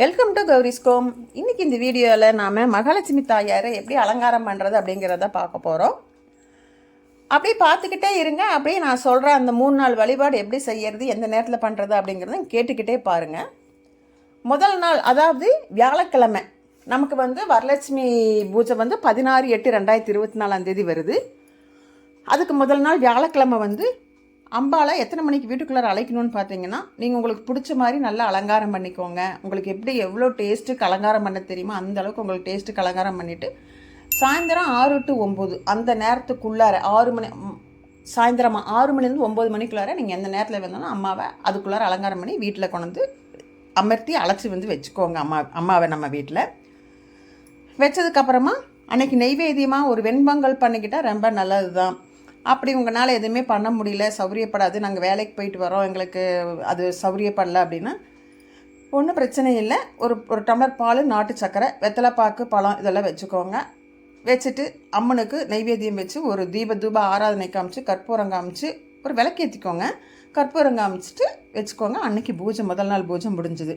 Welcome to கௌரிஸ்கோம் இன்றைக்கி இந்த வீடியோவில் நாம் மகாலட்சுமி தாயாரை எப்படி அலங்காரம் பண்ணுறது அப்படிங்கிறத பார்க்க போகிறோம் அப்படியே பார்த்துக்கிட்டே இருங்க. அப்படியே நான் சொல்கிற அந்த மூணு நாள் வழிபாடு எப்படி செய்யறது எந்த நேரத்தில் பண்ணுறது அப்படிங்கிறத கேட்டுக்கிட்டே பாருங்கள் முதல் நாள் அதாவது வியாழக்கிழமை நமக்கு வந்து வரலட்சுமி பூஜை வந்து பதினாறு எட்டு ரெண்டாயிரத்தி இருபத்தி நாலாம் தேதி வருது. அதுக்கு முதல் நாள் வியாழக்கிழமை வந்து அம்பாலை எத்தனை மணிக்கு வீட்டுக்குள்ளார அழைக்கணும்னு பார்த்தீங்கன்னா நீங்கள் உங்களுக்கு பிடிச்ச மாதிரி நல்லா அலங்காரம் பண்ணிக்கோங்க. உங்களுக்கு எப்படி எவ்வளோ டேஸ்ட்டுக்கு அலங்காரம் பண்ண தெரியுமோ அந்த அளவுக்கு உங்களுக்கு டேஸ்ட்டுக்கு அலங்காரம் பண்ணிவிட்டு சாயந்தரம் ஆறு டு ஒம்பது அந்த நேரத்துக்குள்ளார ஆறு மணி சாயந்தரமாக ஆறு மணிலேருந்து ஒம்பது மணிக்குள்ளார நீங்கள் எந்த நேரத்தில் வந்தாலும் அம்மாவை அதுக்குள்ளார அலங்காரம் பண்ணி வீட்டில் கொண்டு வந்து அமர்த்தி அழைச்சி வந்து வச்சுக்கோங்க அம்மா அம்மாவை நம்ம வீட்டில் வச்சதுக்கப்புறமா அன்றைக்கி நெய்வேத்தியமாக ஒரு வெண்பொங்கல் பண்ணிக்கிட்டால் ரொம்ப நல்லது தான் அப்படி உங்களால் எதுவுமே பண்ண முடியல சௌரியப்படாது நாங்கள் வேலைக்கு போயிட்டு வரோம் எங்களுக்கு அது சௌரியப்படல அப்படின்னா ஒன்றும் பிரச்சனை இல்லை. ஒரு ஒரு டம்ளர் பால் நாட்டு சக்கரை வெத்தலைப்பாக்கு பழம் இதெல்லாம் வச்சுக்கோங்க. வச்சுட்டு அம்மனுக்கு நைவேத்தியம் வச்சு ஒரு தீப தூப ஆராதனை காமிச்சு கற்பூரம் காமிச்சு ஒரு விளக்கேற்றிக்கோங்க கற்பூரம் காமிச்சிட்டு வச்சுக்கோங்க. அன்னைக்கு பூஜை முதல் நாள் பூஜை முடிஞ்சுது.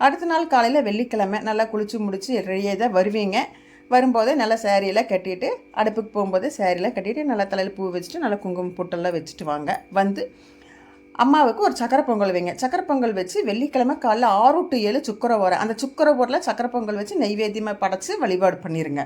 அடுத்த நாள் காலையில் வெள்ளிக்கிழமை நல்லா குளிச்சு முடிச்சு ரெடியாக தான் வருவீங்க. வரும்போது நல்லா சேரீலாம் கட்டிட்டு அடுப்புக்கு போகும்போது சேரீலாம் கட்டிட்டு நல்லா தலையில் பூ வச்சுட்டு நல்லா குங்குமம் பொட்டெல்லாம் வச்சுட்டு வாங்க. வந்து அம்மாவுக்கு ஒரு சக்கரை பொங்கல் வைங்க. சக்கரை பொங்கல் வச்சு வெள்ளிக்கிழமை காலைல ஆறு டு ஏழு சுக்கரை ஓரை அந்த சுக்கரை ஓரில் சக்கரை பொங்கல் வச்சு நெய்வேத்தியமாக படைச்சு வழிபாடு பண்ணிடுங்க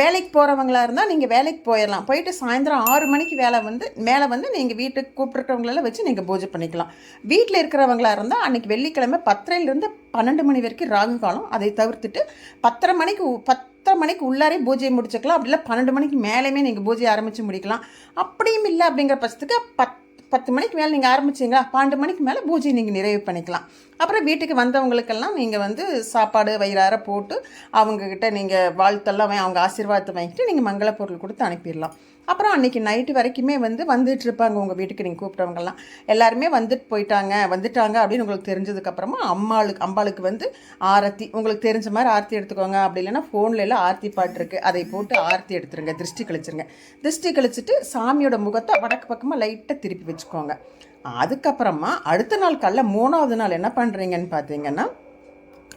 வேலைக்கு போகிறவங்களா இருந்தால் நீங்கள் வேலைக்கு போயிடலாம் போயிட்டு சாயந்தரம் ஆறு மணிக்கு வேலை வந்து மேலே வந்து நீங்கள் வீட்டுக்கு கூப்பிட்ருக்கவங்களெல்லாம் வச்சு நீங்கள் பூஜை பண்ணிக்கலாம். வீட்டில் இருக்கிறவங்களா இருந்தால் அன்றைக்கி வெள்ளிக்கிழமை பத்தரையிலேருந்து பன்னெண்டு மணி வரைக்கும் ராகு காலம். அதை தவிர்த்துட்டு பத்தரை மணிக்கு பத்தரை மணிக்கு உள்ளாரே பூஜையை முடிச்சுக்கலாம். அப்படி இல்லை பன்னெண்டு மணிக்கு மேலேயுமே நீங்கள் பூஜையை ஆரம்பித்து முடிக்கலாம். அப்படியும் இல்லை அப்படிங்கிற பட்சத்துக்கு பத் பத்து மணிக்கு மேலே நீங்கள் ஆரம்பிச்சிங்களா? பன்னெண்டு மணிக்கு மேலே பூஜையை நீங்கள் நிறைவு பண்ணிக்கலாம். அப்புறம் வீட்டுக்கு வந்தவங்களுக்கெல்லாம் நீங்கள் வந்து சாப்பாடு வயிறார போட்டு அவங்கக்கிட்ட நீங்கள் வாழ்த்தெல்லாம் வாங்கி- அவங்க ஆசீர்வாதத்தை வாங்கிட்டு நீங்கள் மங்கள பொருள் கொடுத்து அனுப்பிடலாம். அப்புறம் அன்றைக்கி நைட்டு வரைக்குமே வந்து வந்துட்டு இருப்பாங்க உங்கள் வீட்டுக்கு நீங்கள் கூப்பிட்டவங்கெல்லாம். எல்லாருமே வந்துட்டு போயிட்டாங்க வந்துட்டாங்க அப்படின்னு உங்களுக்கு தெரிஞ்சதுக்கப்புறமா அம்மாளுக்கு அம்பாளுக்கு வந்து ஆரத்தி உங்களுக்கு தெரிஞ்ச மாதிரி ஆரத்தி எடுத்துக்கோங்க. அப்படி இல்லைன்னா ஃபோனில் எல்லாம் ஆரத்தி பாட்டு இருக்குது அதை போட்டு ஆரத்தி எடுத்துருங்க திருஷ்டி கழிச்சிருங்க. திருஷ்டி கழிச்சிட்டு சாமியோட முகத்தை வடக்கு பக்கமாக லைட்டாக திருப்பி வச்சுக்கோங்க. அதுக்கப்புறமா அடுத்த நாள் காலைல மூணாவது நாள் என்ன பண்ணுறீங்கன்னு பார்த்தீங்கன்னா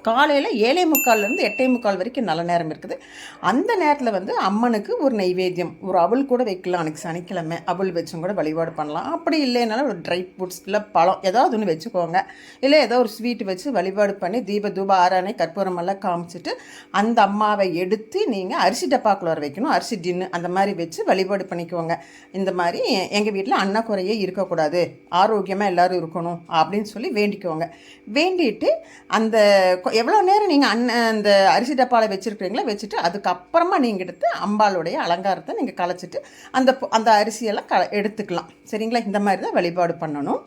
காலையில் ஏழை முக்கால்லேருந்து எட்டே முக்கால் வரைக்கும் நல்ல நேரம் இருக்குது. அந்த நேரத்தில் வந்து அம்மனுக்கு ஒரு நைவேத்தியம் ஒரு அவள் கூட வைக்கலாம் அன்றைக்கி சனிக்கிழமை அவள் வச்சும் கூட வழிபாடு பண்ணலாம். அப்படி இல்லைனாலும் ஒரு ட்ரை ஃப்ரூட்ஸ் இல்லை பழம் ஏதாவது ஒன்று வச்சுக்கோங்க. இல்லை ஏதோ ஒரு ஸ்வீட் வச்சு வழிபாடு பண்ணி தீப தூப ஆராணை கற்பூரம் எல்லாம் காமிச்சிட்டு அந்த அம்மாவை எடுத்து நீங்கள் அரிசி டப்பாக்குள்ளார வைக்கணும். அரிசி டின்னு அந்த மாதிரி வச்சு வழிபாடு பண்ணிக்கோங்க. இந்த மாதிரி எங்கள் வீட்டில் அன்னக்குறையே இருக்கக்கூடாது. ஆரோக்கியமாக எல்லோரும் இருக்கணும் அப்படின்னு சொல்லி வேண்டிக்கோங்க. வேண்டிட்டு அந்த கொ- எவ்வளோ நேரம் நீங்கள் அன் அந்த அரிசி டப்பாவில் வச்சுருக்கிறீங்களோ வச்சுட்டு அதுக்கப்புறமா நீங்கள் எடுத்து அம்பாளுடைய அலங்காரத்தை நீங்கள் கலைச்சிட்டு அந்த அந்த அரிசியெல்லாம் க எடுத்துக்கலாம். சரிங்களா? இந்த மாதிரி தான் வழிபாடு பண்ணணும்.